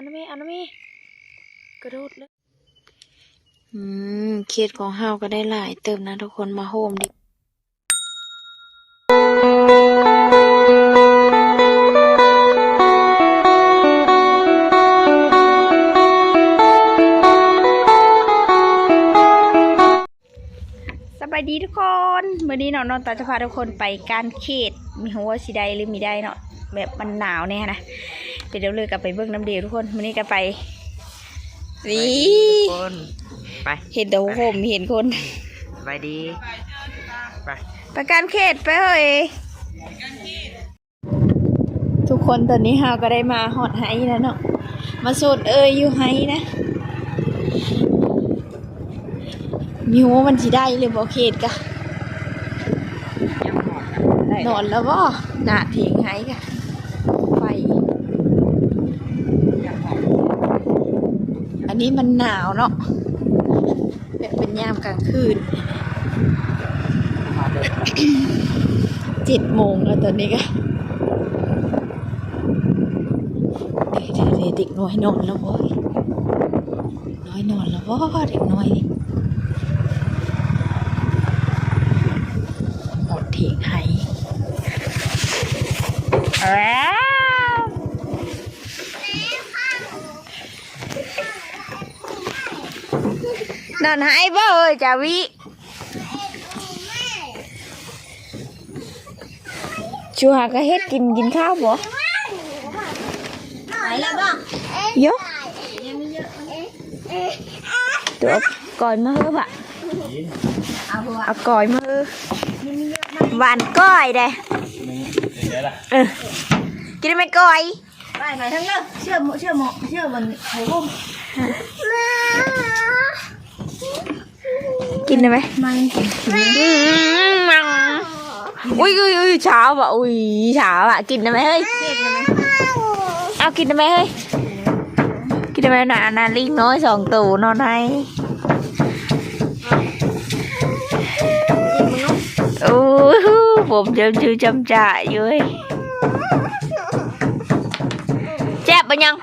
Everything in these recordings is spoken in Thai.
เอาน้ำเมเอาน้ำเมกระโดดเลยอืมเขตของเฮาก็ได้หลายเติมนะทุกคนมาโฮมดิสบายดีทุกคนมื่อนี้เนาะนอนตาจะพาทุกคนไปการเขต มีหัวาสีใดหรือมีได้เนาะแบบมันหนาวเนี่ยนะ เดี๋ยวเดี๋ยวเลยกลับไปเบิ้งน้ำเดียวทุกคนมื่อนี้ก็ไปวิทุกคนไปเห็นแต่ผมเห็นคนสบายดีไปไปการเขตไปเฮ้ยทุกคนตอนนี้ฮาวก็ได้มาหอดไฮแล้วเนาะมาโซดเอยอยู่ไฮนะมีหัวามันสีได้เลยบอกเขตกะนอนแล้วบ่หน้าเถียงไห้กะไฟ อั นี้มันหนาวเนาะแบบเป็นยามกลางคืนเจ็ดโมงแล้วตอนนี้ก็เดี๋ยวเดี๋ยวเด็กน้อยนอนแล้วบ่ยน้อยนอนแล้วบ่เด็กน้อยหมดเถียงไห้ แล้ว นอนหายบ่เอ้ยจาวิชูหาก็เฮ็ดกินกินข้าวบ่ไหนแล้วบ้างเยอะตัวก่อยมาเฮ้อปะเอาหัวเอาก่อยมาเฮ้อหวานก้อยเด้เออกินได้ไหมก้อยไปไหนทั้งนั้นเชื่อหมเชื่อหมเชื่อบนไข่บุ้ม กินได้ไหมมันกินอืมมังอุ้ยอุ้ยอุ้ยเช้าว่ะอุ้ยเช้าว่ะกินได้ไหมเฮ้ยเผ็ดไหมเอากินได้ไหมเฮ้ยกินได้ไหมน่ะอันนาลิงน้อยสองตัวนอนให้โอ้โหผมจำชื่อจำจ่าอยู่เว้ยแซ่บปะยัง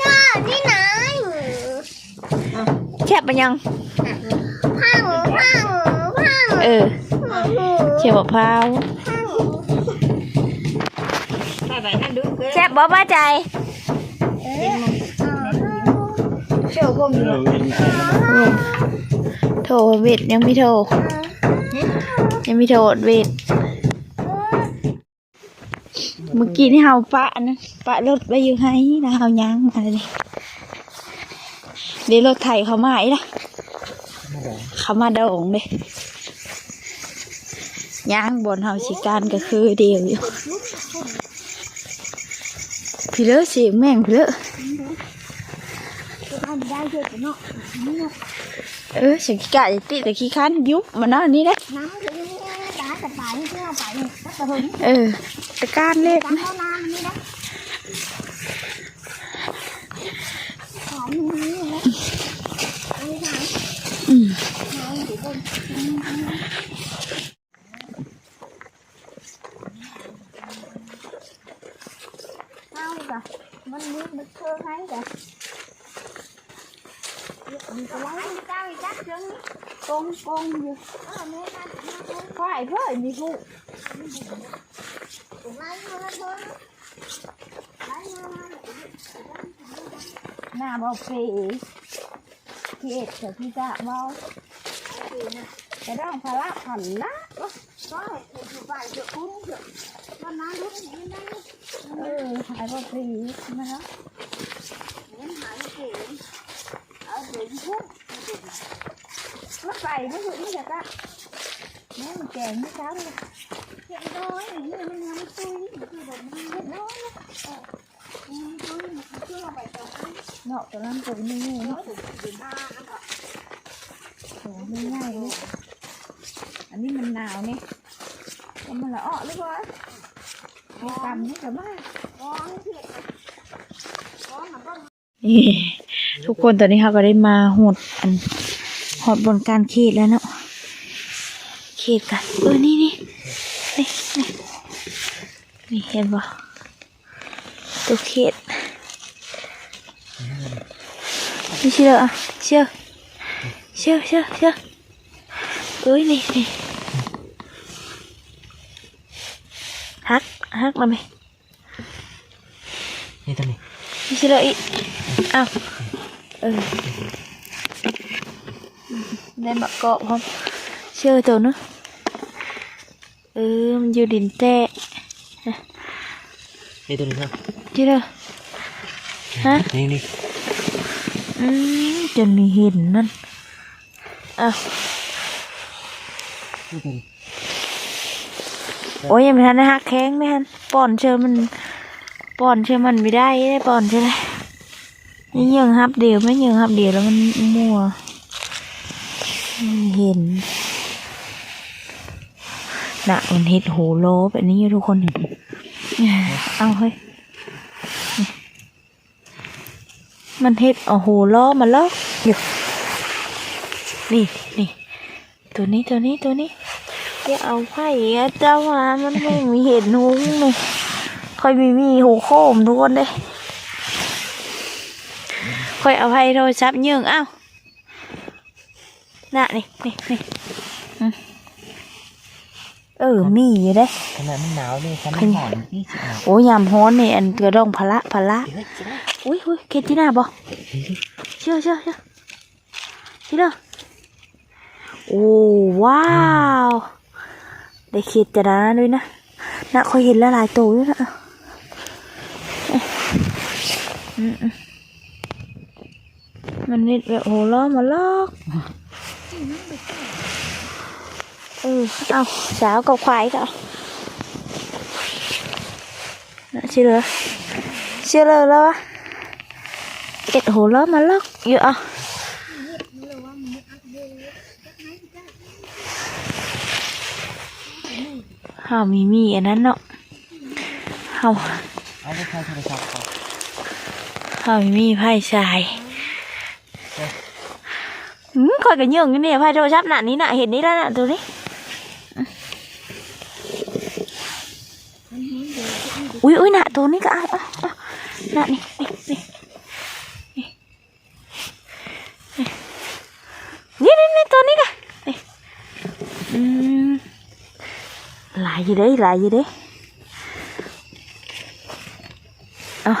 น่าที่ไหนแซ่บปะยังพังพังพัง เออเชี่ยวมะพร้าวไปไปท่านดูเพื่อแซ่บบ่ป้าใจเชื่อบุ้มอยู่โทรเวทยังไม่โทรยังไม่โทรเวทเมื่อกี้นี่เฮาปะนะปะรถไปอยู่ให้นะเฮาย่างมาเลยเดี๋ยวรถไถเขามาอีกละ เขามาดองเลยย่างบนเฮาสิการก็คือเดียวอยู่พี่เลอะเสียงแม่งพี่เลอะทำได้เยอะเนาะเออเสียงขี้กะติดแต่ขี้คันยุบมันเนาะอันนี้ได้น้ำคือนี่จ้าแต่ไปเชื่อไปก็ตะหึงเออตะการเล็บจ้าเท่าน้ำนี่นะหอมนี่นะนี่นะ อืม เอาจ้ะมันมืดมันเครื่องให้จ้ะมีกระ ไรเจ้าอีจักจึงกงกงอยู่เออแม่นั่นมาเพิ่มควายเพื่อมีผู้ไล่มาแล้วเพิ่มไล่มาหน้าบ่เปเฮ็ดแต่พี่จะเมาจะต้องพละผันละก็อยู่ฝ่ายเดือดคุ้มเดือดวันนั้นรู้ไหนหายบ่ปีนะคะเห็นหายเก๋เอาเดือดคุ้มรถไฟไม่ถึงนี่จะกะแม่มันแกงไม่ช้าเลยเห็นน้อยนี่มันยังตุ้ยคือแบบมันเล็กน้อยนะเออมันตุ้ยมันเชื่อไปตรงนี้เออเนาะยถึงถึงห้าแล้วก็โหไม่ง่ายเลยอันนี้มันหนาวนี่ก็มันละอ้อเลยบ่มีกรรมนี่กับมานนี่ทุกคนตอนนี้เขาก็ได้มาหดอันหดบนการเขตแล้วเนาะเขตกันเออนี่นี่นี่นี่นี่เห็นปะตัวเขตนี่เชื่อเชื่อ เชื่อเชื่อเชื่อเอ้ยนี่นี่ฮักฮักมาไหมนี่ตัวนี้นี่เชื่ออีกอ้าวเออได้มาเกาะพร้ อมเชื่อตัวเนอะเออมันอยู่ดินแตะนี่ตัวนี้ครับเชื่อฮะนี่นี่อืมจนมีเห็นนั่นอ้าวนี่ตัวนี้โอ้ยยังไม่ทันได้หักแข้งไม่ทันป้อนเชื่อมันป้อนเชื่อมันไม่ได้ได้ป้อนเชื่อเลยนี่ยังฮับเดียวไม่ยังฮับเดียวแล้วมันมั่วไม่เห็นน่ะมันเห็ดโหโลแบบนี้อยู่ทุกคนเอาเฮ้ยมันเห็ดเอาโหล้อมาล้ออยู่ นี่นี่ตัวนี้ตัวนี้ตัวนี้จะเอาไผ่อะเจ้ามามันไม่มีเห็ดนุ้งเลยค่อยมีมีหูโคมทุกคนเลยค่อยเอาไผ่โทรศัพท์ยืงอ้าวน่ะนี่นี่นี่อืมเออ มีอยู่เด้ขนาดมันหนาวนี่ขนาดหอนนี่สิหนาวโอ้ยยามฮ้อนนี่อันกระดองพละพละเฮ้ยจิ๋วอุ้ยอุ้ยเคที่หน้าบ่เชื่อเชื่อเชื่อที่เด้อ โอ้ว้าวได้เขีดจะนะด้วยนะน่ะคอยเห็นละลายตัวด้วยนะมันนิดแบบโหล้อมาลอกเออเอาสาวกับควายก็เอาน่ะชื่อเลยชื่อเลยแล้ววะเอ็ดโหล้อมาลอกเยอะอะ เฮามีมีอันนั้นเนาะเฮาเอาไปใช้โทรศัพท์ก่อนเฮามีมีไพ่ชายอืมคอยกันยังอยู่เนี่ยไพ่โทรศัพท์น่ะนี้น่ะเห็นนี้แล้วน่ะตัวนี้อุ้ยอุ้ยน่ะตัวนี้ก็เอาเอาเอาน่ะนี่นี่นี่นี่นี่นี่นี่ตัวนี้ก็นี่อืม หลาย อยู่เด้หลายอยู่เด้เอา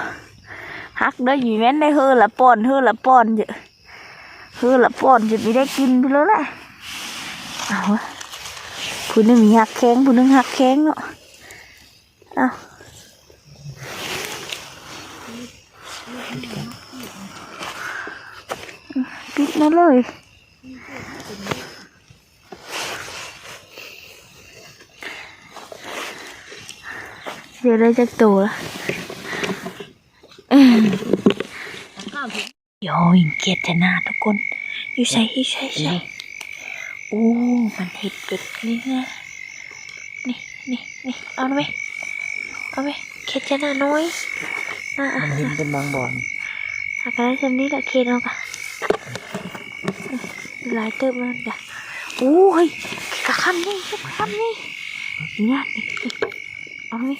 ฮักได้อยู่แม่นได้เฮือละป้อนเฮือละป้อนเยอะเฮือละป้อนจะไม่ได้กินไปแล้วแหละเอาวะผู้นึงมีหักแข้งผู้นึงหักแข้งเนาะเอาปิดมาเลย เดี๋ยวได้จากตัวละโยยเกียรตินาทุกคนอยู่ใส่อยู่ใส่ใส่โอ้มันเห็ดเป็ดนี่นะนี่นี่นี่เอาไหมเอาไหมเกียรตินาน้อยอะอะมันเห็นเป็นบางบ่อนอาการได้จำนี้แหละเคสเอาค่ะหลายเติมมันจ้ะโอ้ยกะคำนี่กะคำนี่นี่นะนี่นี่เอาไหม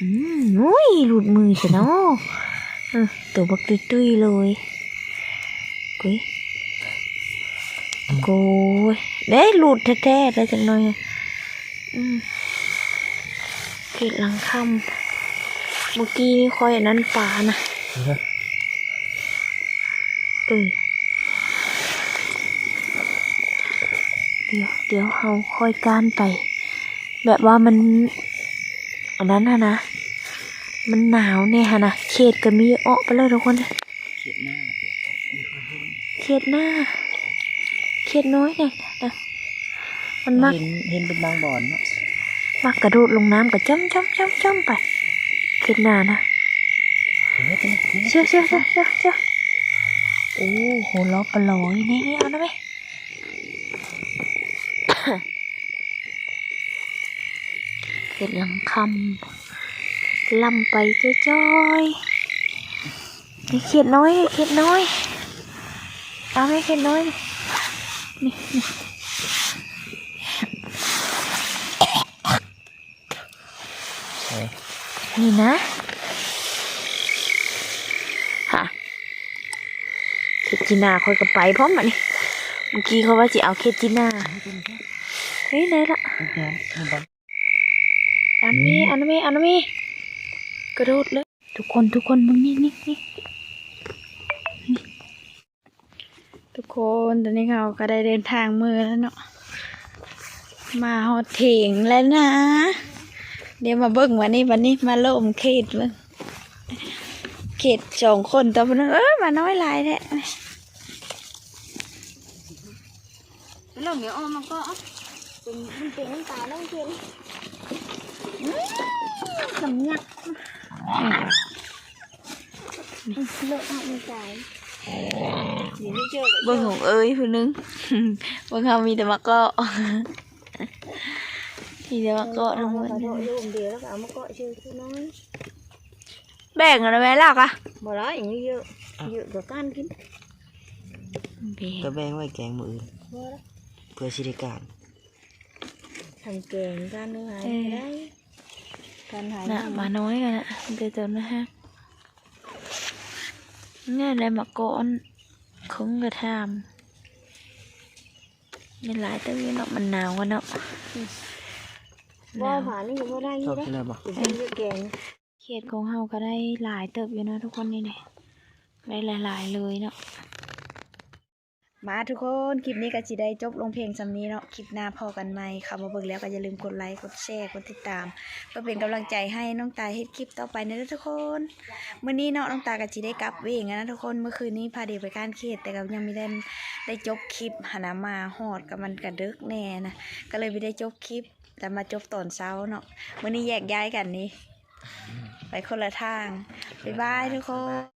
อืมอุ้ยหลุดมือสิเนาะเออตัวบักตุยตุยๆเลยกุยโกยเด้หลุดแท้ๆได้จังหน่อยอะอืมเกล็ดหลังคำเมื่อกี้นี่คอยอันนั้นป่านะนี่ครับเออเดี๋ยวเดี๋ยวเขาค่อยการไป แบบว่ามัน อันนั้นฮะนะ มันหนาวเนี่ยฮะนะ เขตก็มีออกไปเลยทุกคนเขียนหน้า เขตหน้า เขตน้อยเนี่ยนะมันมักเห็นเห็นเป็นบางบ่อนเนาะ มักกระโดดลงน้ำกับจ้ำจ้ำจ้ำจ้ำไป เขตหน้านะเห็นไหมตัวนี้นี่เชื่อเชื่อเชื่อเชื่อเชื่อโอ้โหล้อปลาลอยนี่นี่เอาได้ไหม เห็ดหลังคำลำไปจ้อยๆนี่เขียดน้อยเขียดน้อย เอาไหมเขียดน้อย นี่นี่เฮ้ยนี่นะเขตจีนาคอยกับไปพร้อมมันนี่เมื่อกี้เขาว่าจะเอาเขตจีนาเฮ้ยได้ละ อลอันนี้อันนี้อันนี้กระโดดเลย ทุกคนทุกคนมึงนี่นี่นี่นี่ทุกคนตอนนี้เราก็ได้เดินทางมือแล้วเนาะมาหอดเถงแล้วนะ เดี๋ยวมาเบิ่งวันนี้วันนี้มาโลมเขตเบิ่งเขตสองคนตัวนึงเออมาน้อยหลายแท้แล้วเราเดี๋ยวเอามันก็เป็นมันเป็นน้ำตาแล้วเพื่อนสำยักเลิกเอาไม่ใจเดี๋ยวไม่เจอเลยเบิ่งของเอ้ยผู้หนึ งเบิ่งเขามีแต่มาเกาะมีแต่มาเกาะทั้งหมดขอโทษโยมเดียวแล้วก็เอ น้อยแบ่งอะไรไหมล่ะกะบ่ร้อยอย่างนี้เยอะเยอะกว่าก้านกินแบ่งก็แบ่งไว้แกงมืออื่นพอแล้วเพื่อชิริการทำแกงก้านเนื้อหายได้การหายน่ะมาน้อยกันนะเดี๋ยวเติมนะฮะนี่อะไรมาเกาะคงกระทำนี่หลายตัวอยู่เนาะมันหนาวกันเนาะหว่านาวผ่านนี่ยังไม่ได้ชยี่อบนะกินอะไรบ่เป็นเยอะแกงเขียดของเฮาก็ได้หลายเติบอยู่นะทุกคนนี่เนี่ยได้หลาย ๆ เลยเนาะ มาทุกคนคลิปนี้ก็สิได้จบลงเพลงสำนี้เนาะคลิปหน้าพอกันไหมเข้ามาเบิ่งแล้วก็อย่าลืมกดไลค์กดแชร์กดติดตาม เพื่อเป็นกำลังใจให้น้องตายเฮ็ดคลิปต่อไปนะทุกคนเมื้อนี้เนาะน้องตาก็สิได้กลับเวงนะทุกคนเมื่อคืนนี้พาเด็กไปการเขตแต่ก็ยังไม่ได้ได้จบคลิปหานามาฮอดกับมันกระดึกแน่นะก็เลยไม่ได้จบคลิป แต่มาจบตอนเช้าเนาะเมื้อนี้แยกย้ายกันนี่ไปคนละทางบ๊ายบายทุกคน